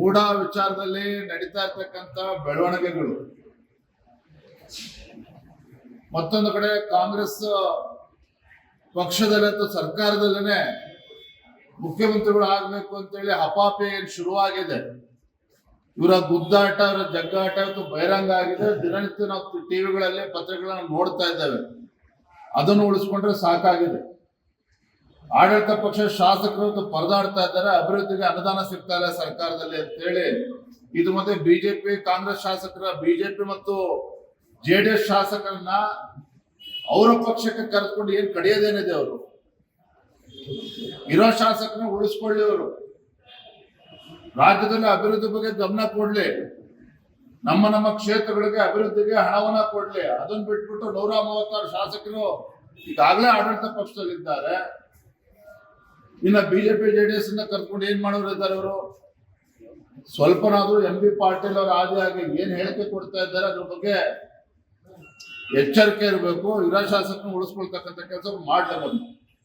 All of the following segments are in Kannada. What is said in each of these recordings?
ಮೂಡ ವಿಚಾರದಲ್ಲಿ ನಡೀತಾ ಇರ್ತಕ್ಕಂತ ಬೆಳವಣಿಗೆಗಳು ಮತ್ತೊಂದು ಕಡೆ ಕಾಂಗ್ರೆಸ್ ಪಕ್ಷದಲ್ಲಿ ಅಥವಾ ಸರ್ಕಾರದಲ್ಲೇ ಮುಖ್ಯಮಂತ್ರಿಗಳು ಆಗ್ಬೇಕು ಅಂತೇಳಿ ಹಪಾಪಿ ಏನು ಶುರುವಾಗಿದೆ ಇವರ ಗುದ್ದಾಟ ಇವರ ಜಗ್ಗಾಟ ಇವತ್ತು ಬಹಿರಂಗ ಆಗಿದೆ ದಿನನಿತ್ಯ ನಾವು ಟಿವಿಗಳಲ್ಲಿ ಪತ್ರಿಕೆಗಳನ್ನ ನೋಡ್ತಾ ಇದ್ದೇವೆ ಅದನ್ನು ಉಳಿಸ್ಕೊಂಡ್ರೆ ಸಾಕಾಗಿದೆ ಆಡಳಿತ ಪಕ್ಷ ಶಾಸಕರು ಅಂತ ಪರದಾಡ್ತಾ ಇದ್ದಾರೆ, ಅಭಿವೃದ್ಧಿಗೆ ಅನುದಾನ ಸಿಗ್ತಾ ಇಲ್ಲ ಸರ್ಕಾರದಲ್ಲಿ ಅಂತೇಳಿ ಇದು ಮತ್ತೆ ಬಿಜೆಪಿ ಕಾಂಗ್ರೆಸ್ ಶಾಸಕರ ಬಿಜೆಪಿ ಮತ್ತು ಜೆ ಡಿ ಎಸ್ ಶಾಸಕರನ್ನ ಅವರ ಪಕ್ಷಕ್ಕೆ ಕರೆದುಕೊಂಡು ಏನ್ ಕಡಿಯೋದೇನಿದೆ ಅವರು? ಇರೋ ಶಾಸಕರನ್ನ ಉಳಿಸ್ಕೊಳ್ಳಿ ಅವರು. ರಾಜ್ಯದಲ್ಲಿ ಅಭಿವೃದ್ಧಿ ಬಗ್ಗೆ ಗಮನ ಕೊಡ್ಲಿ. ನಮ್ಮ ನಮ್ಮ ಕ್ಷೇತ್ರಗಳಿಗೆ ಅಭಿವೃದ್ಧಿಗೆ ಹಣವನ್ನ ಕೊಡ್ಲಿ. ಅದನ್ನ ಬಿಟ್ಬಿಟ್ಟು ನೂರ ಮೂವತ್ತಾರು ಶಾಸಕರು ಈಗಾಗಲೇ ಆಡಳಿತ ಪಕ್ಷದಲ್ಲಿದ್ದಾರೆ. ಇನ್ನ ಬಿಜೆಪಿ ಜೆ ಡಿ ಎಸ್ ಇಂದ ಕರ್ಕೊಂಡು ಏನ್ ಮಾಡೋರು ಇದ್ದಾರೆ ಅವರು? ಸ್ವಲ್ಪನಾದ್ರೂ ಎಂ ಬಿ ಪಾಟೀಲ್ ಅವರ ಆದಿಯಾಗಿ ಏನ್ ಹೇಳಿಕೆ ಕೊಡ್ತಾ ಇದ್ದಾರೆ ಅದ್ರ ಬಗ್ಗೆ ಎಚ್ಚರಿಕೆ ಇರಬೇಕು, ಇರೋ ಶಾಸಕರನ್ನ ಉಳಿಸ್ಕೊಳ್ತಕ್ಕಂಥ ಕೆಲಸ ಮಾಡ್ಲೇಬೇಕು.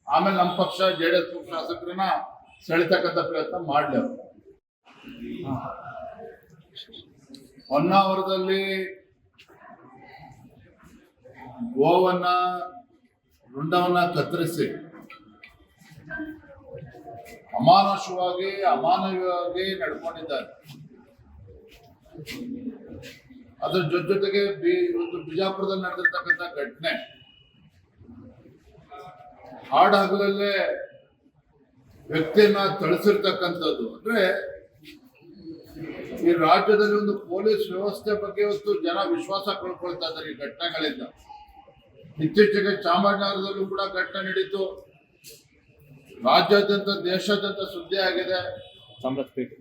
ಆಮೇಲೆ ನಮ್ಮ ಪಕ್ಷ ಜೆ ಡಿ ಎಸ್ ಶಾಸಕರನ್ನ ಸೆಳಿತಕ್ಕಂಥ ಪ್ರಯತ್ನ ಮಾಡ್ಲೇವು ಹೊನ್ನಾವರದಲ್ಲಿ ಗೋವನ್ನ ರುಂಡವನ್ನ ಕತ್ತರಿಸಿ ಅಮಾನುಷವಾಗಿ, ಅಮಾನವೀಯವಾಗಿ ನಡ್ಕೊಂಡಿದ್ದಾರೆ. ಅದ್ರ ಜೊತೆ ಜೊತೆಗೆ ಬಿ ಇವತ್ತು ಬಿಜಾಪುರದಲ್ಲಿ ನಡೆದಿರ್ತಕ್ಕಂಥ ಘಟನೆ. ಹಾಡು ಹಗಲಲ್ಲೇ ವ್ಯಕ್ತಿಯನ್ನ ತಳಿಸಿರ್ತಕ್ಕಂಥದ್ದು ಅಂದ್ರೆ ಈ ರಾಜ್ಯದಲ್ಲಿ ಒಂದು ಪೊಲೀಸ್ ವ್ಯವಸ್ಥೆ ಬಗ್ಗೆ ಇವತ್ತು ಜನ ವಿಶ್ವಾಸ ಕಳ್ಕೊಳ್ತಾ ಇದ್ದಾರೆ ಈ ಘಟನೆಗಳಿಂದ. ಇತ್ತೀಚೆಗೆ ಚಾಮರಾಜನಗರದಲ್ಲೂ ಕೂಡ ಘಟನೆ ನಡೀತು. ರಾಜ್ಯಾದ್ಯಂತ ದೇಶಾದ್ಯಂತ ಸುದ್ದಿ ಆಗಿದೆ. ಚಾಮರಾಜಪೇಟೆ.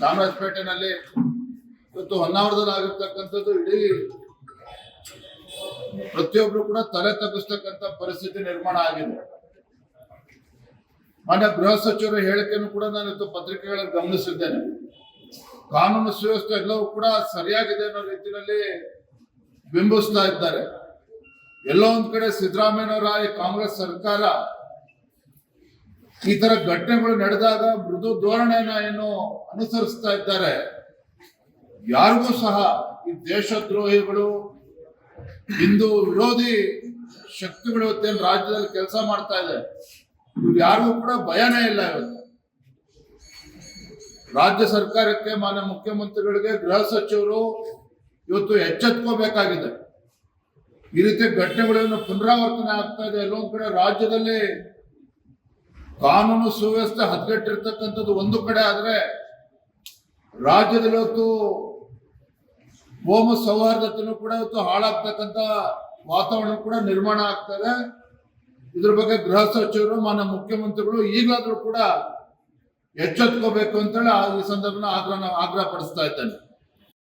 ಚಾಮರಾಜಪೇಟೆನಲ್ಲಿ ಇವತ್ತು ಹೊನ್ನಾವರದಲ್ಲಿ ಆಗಿರ್ತಕ್ಕಂಥದ್ದು ಇಡೀ ಪ್ರತಿಯೊಬ್ರು ಕೂಡ ತಲೆ ತಗ್ಗಿಸ್ತಕ್ಕಂಥ ಪರಿಸ್ಥಿತಿ ನಿರ್ಮಾಣ ಆಗಿದೆ. ಮಾನ್ಯ ಗೃಹ ಸಚಿವರ ಹೇಳಿಕೆಯನ್ನು ಕೂಡ ನಾನು ಇವತ್ತು ಪತ್ರಿಕೆಗಳಲ್ಲಿ ಗಮನಿಸಿದ್ದೇನೆ. ಕಾನೂನು ಸುವ್ಯವಸ್ಥೆ ಎಲ್ಲವೂ ಕೂಡ ಸರಿಯಾಗಿದೆ ಅನ್ನೋ ರೀತಿಯಲ್ಲಿ ಬಿಂಬಿಸ್ತಾ ಇದ್ದಾರೆ. ಎಲ್ಲೋ ಒಂದ್ ಕಡೆ ಸಿದ್ದರಾಮಯ್ಯನವರ ಈ ಕಾಂಗ್ರೆಸ್ ಸರ್ಕಾರ ಈ ತರ ಘಟನೆಗಳು ನಡೆದಾಗ ಮೃದು ಧೋರಣೆಯನ್ನ ಏನು ಅನುಸರಿಸ್ತಾ ಇದ್ದಾರೆ. ಯಾರಿಗೂ ಸಹ ಈ ದೇಶದ್ರೋಹಿಗಳು, ಹಿಂದೂ ವಿರೋಧಿ ಶಕ್ತಿಗಳು ಇವತ್ತೇನು ರಾಜ್ಯದಲ್ಲಿ ಕೆಲಸ ಮಾಡ್ತಾ ಇದೆ. ಯಾರಿಗೂ ಕೂಡ ಭಯನೇ ಇಲ್ಲ ಇವತ್ತು ರಾಜ್ಯ ಸರ್ಕಾರಕ್ಕೆ ಮಾನ್ಯ ಮುಖ್ಯಮಂತ್ರಿಗಳಿಗೆ ಗೃಹ ಸಚಿವರು ಇವತ್ತು ಎಚ್ಚೆತ್ಕೋಬೇಕಾಗಿದೆ. ಈ ರೀತಿ ಘಟನೆಗಳನ್ನು ಪುನರಾವರ್ತನೆ ಆಗ್ತಾ ಇದೆ ಎಲ್ಲೊಂದ್ ಕಡೆ ರಾಜ್ಯದಲ್ಲಿ ಕಾನೂನು ಸುವ್ಯವಸ್ಥೆ ಹದಗೆಟ್ಟಿರ್ತಕ್ಕಂಥದ್ದು ಒಂದು ಕಡೆ ಆದರೆ ರಾಜ್ಯದಲ್ಲಿ ಇವತ್ತು ಹೋಮ ಸೌಹಾರ್ದತೆಯೂ ಕೂಡ ಇವತ್ತು ಹಾಳಾಗ್ತಕ್ಕಂಥ ವಾತಾವರಣ ಕೂಡ ನಿರ್ಮಾಣ ಆಗ್ತದೆ. ಇದ್ರ ಬಗ್ಗೆ ಗೃಹ ಸಚಿವರು, ಮಾನ್ಯ ಮುಖ್ಯಮಂತ್ರಿಗಳು ಈಗಾದರೂ ಕೂಡ ಎಚ್ಚೆತ್ಕೋಬೇಕು ಅಂತೇಳಿ ಈ ಸಂದರ್ಭ ಆಗ್ರಹ ಆಗ್ರಹ ಪಡಿಸ್ತಾ ಇದ್ದೇನೆ.